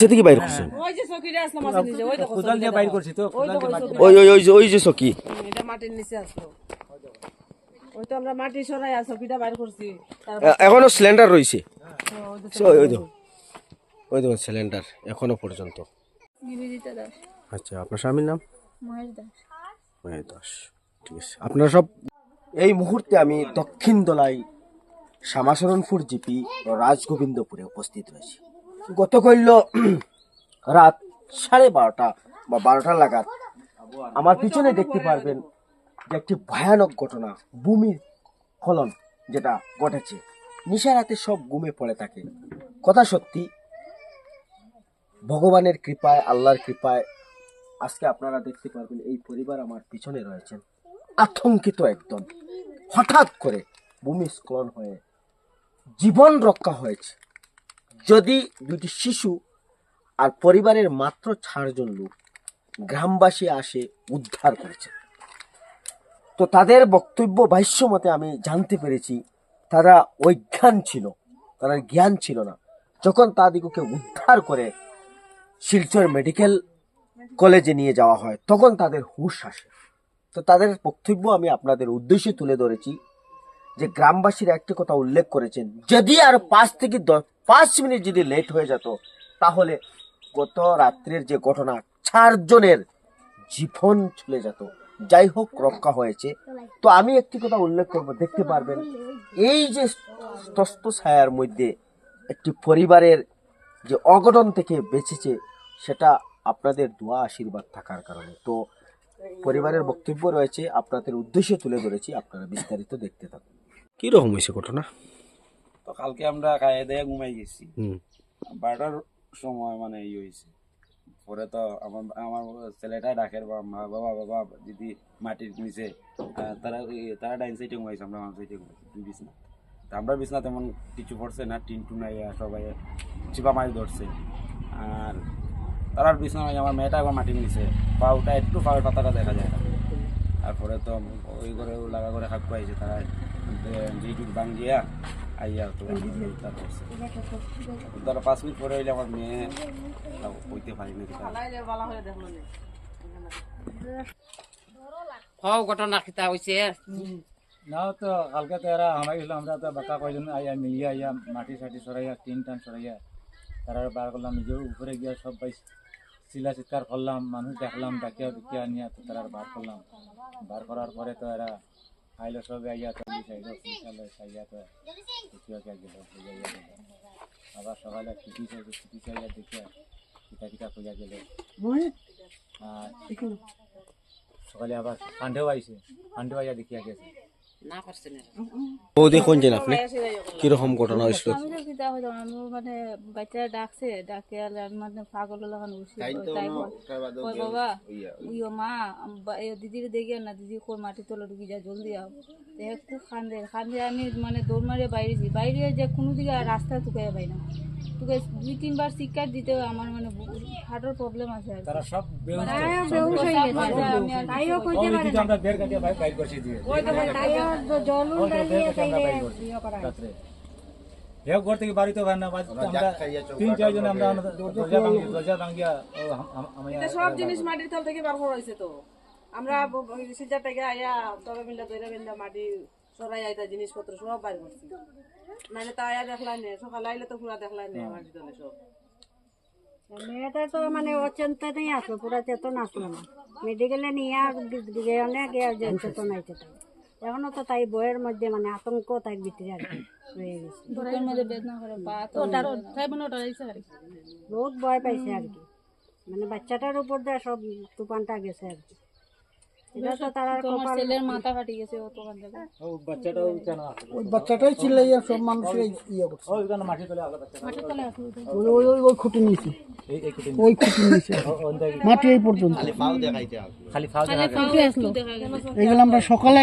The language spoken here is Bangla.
সে থেকে বাইর করছেন ওই যে চকিটা আসলো মাছের নিচে ওই দেখো কোদাল দিয়ে বাইর করছি তো ওই কোদাল দেখো দিয়ে ওই বাইর চকি। ওই ওই ওই যে- চকি এটা মাটির নিচে আসলো। ওই তো আমরা মাটি সরাই আর চকিটা বাইর করছি। তারপর এ- এখনও সিলিন্ডার রয়েছে। ওই যে ওই ওই দেখো। ওই দেখো সিলিন্ডার এখনও পর্যন্ত। আচ্ছা আপনার স্বামীর নাম? মহেশ দাস। ঠিক আছে। আপনারা সব এই মুহূর্তে আমি দক্ষিণ দলাই শ্যামাচরণপুর জিপি ও রাজগোবিন্দপুরে উপস্থিত রয়েছি। গত কইল রাত সাড়ে বারোটা বা বারোটা লাগাত আমার পিছনে দেখতে পারবেন যে একটি ভয়ানক ঘটনা, ভূমির ফলন যেটা ঘটেছে। নিশা রাতে সব গুমে পড়ে থাকে। কথা সত্যি, ভগবানের কৃপায়, আল্লাহর কৃপায় আজকে আপনারা দেখতে পারবেন এই পরিবার আমার পিছনে রয়েছেন। আতঙ্কিত একদম। হঠাৎ করে ভূমিস্খলন হয়ে জীবন রক্ষা হয়েছে। যদি দুটি শিশু আর পরিবারের মাত্র চারজন লোক গ্রামবাসী আসে উদ্ধার করেছে। তো তাদের বক্তব্য ভাষ্য মতে আমি জানতে পেরেছি, তারা অজ্ঞান ছিল, তারা জ্ঞান ছিল না। যখন তাদেরকে উদ্ধার করে শিলচর মেডিকেল কলেজে নিয়ে যাওয়া হয়, তখন তাদের হুঁশ আসে। তো তাদের বক্তব্য আমি আপনাদের উদ্দেশ্যে তুলে ধরেছি যে গ্রামবাসীরা একটি কথা উল্লেখ করেছেন, যদি আর পাঁচ থেকে দশ পাঁচ মিনিট যদি লেট হয়ে যেত, তাহলে গত রাত্রের যে ঘটনা, চারজনের জীবন চলে যেত। যাই হোক, রক্ষা হয়েছে। তো আমি একটি কথা উল্লেখ করব, দেখতে পারবেন, এই যে তস্ত ছায়ার মধ্যে একটি পরিবারের যে অঘটন থেকে বেঁচেছে, সেটা আপনাদের দোয়া, আশীর্বাদ থাকার কারণে। তো পরিবারের বক্তব্য রয়েছে, আপনাদের উদ্দেশ্যে তুলে ধরেছি, আপনারা বিস্তারিত দেখতে থাকুন। কি রকম হয়েছে ঘটনা? তো কালকে আমরা খাইয়ে দিয়ে ঘুমাই গেছি। বারোটার সময় মানে ই হয়েছে পরে তো আমার আমার ছেলেটাই ডাকের বা মা বাবা বাবা দিদি মাটির নিচে তারা তারা ডাইন সাইডে ঘুমাইছে আমরা আমার সাইডে ঘুমাইছি বিছনা তা আমরা বিছনা তেমন কিছু পড়ছে না টিন্টু নাই আর সবাই চিপা মারি ধরছে। আর তারার বিছনা আমার মেয়েটা একবার মাটির নিচে পাউটা একটু পাউয়ের পাতাটা দেখা যায় না। তারপরে তো ওই করে লাগা করে হাত পাইছে তারা ডিউটি ভাঙ্গিয়া আইয়া তো উদ্ধার করছে তারা পাঁচ মিনিট পরে হইলে আমার মেয়ে না হও ঘটনা হয়েছে না তো কালকে তো এরা আমরা তো বাঁকা কয়জন আইয়া মিলিয়ে আইয়া মাটি সাটি সরাইয়া টিন টান সরাইয়া তারা বার করলাম নিজের উপরে গিয়া সব পাই চিলা চিৎকার করলাম মানুষ দেখলাম ডাকিয়া দুকিয়া নিয়ে তো তারা বার করলাম। বার করার পরে তো এরা আইলো সব আইয়া তো পুলিশ আইলো আইলো আইয়া তো দেখিয়া কে গেল বুঝাইয়া গেল আবার সকালে ছুটি চাইছে ছুটি চাইয়া দেখিয়া কিতা কিতা কইয়া গেল আর সকালে আবার ঠান্ডেও আইছে ঠান্ডেও আইয়া দেখিয়া গেছে না পারছে না বৌদি কোনছেন আপনি কীরকম ঘটনা হয়েছিল? আমি তো কিতা হইতাম আমি মানে বাচ্চারা ডাকছে ডাকে আমি মানে পাগল লাগানো উঠছি তাই কই বাবা ইয়ো। মা দিদির দেখি না দিদি কই মাটি তলে ঢুকি যা জলদি আও। খুব খান্দে খান্দে আমি মানে দৌড় মারিয়ে বাইরেছি বাইরে যে কোনো দিকে রাস্তা তুকে পাই না। তুকে দুই তিনবার শিক্ষা দিতে আমার মানে হার্টের প্রবলেম আছে আর তারা সব আমরা বের কাটিয়ে বাইর বাইর করছি দিয়ে ওই তো বের কাটিয়ে আমরা বাইর করছি ঘর থেকে বাড়িতে পারে না আমরা তিন চারজন আমরা দরজা ভাঙি দরজা ভাঙিয়া ও আম- আম- আমি এটা সব জিনিস মাটির তল থেকে বার করা হয়েছে তো। আমরা সিজার থেকে আইয়া তবে মিলা দইরা মিলা মাটি সরাই আইতা জিনিসপত্র সব বাইর করছি। নাহলে তা আয়া দেখলাই নে সকালে আইলে তো পুরা দেখলাই নে মাটির তলে সব। মেয়েটা তো মানে অচেতনই আসলো পুরা চেতন আসলো না। মেডিকেলে নিয়ে আর যে চেতন আইছে তাই এখনও তো তাই বইয়ের মধ্যে মানে আতঙ্ক তাই ভিতরে আর রয়ে গেছে। বহুত ভয় পাইছে আর কি। মানে বাচ্চাটার উপর দিয়ে সব তুফানটা গেছে আর কি। বাচ্চাটাই চিল্লাইয়া সব মানুষের ইয়ে করছে। ওই খুঁটি নিয়েছে। ওই খুঁটি নিয়েছে। মাটি এই পর্যন্ত। খালি আমরা সকালে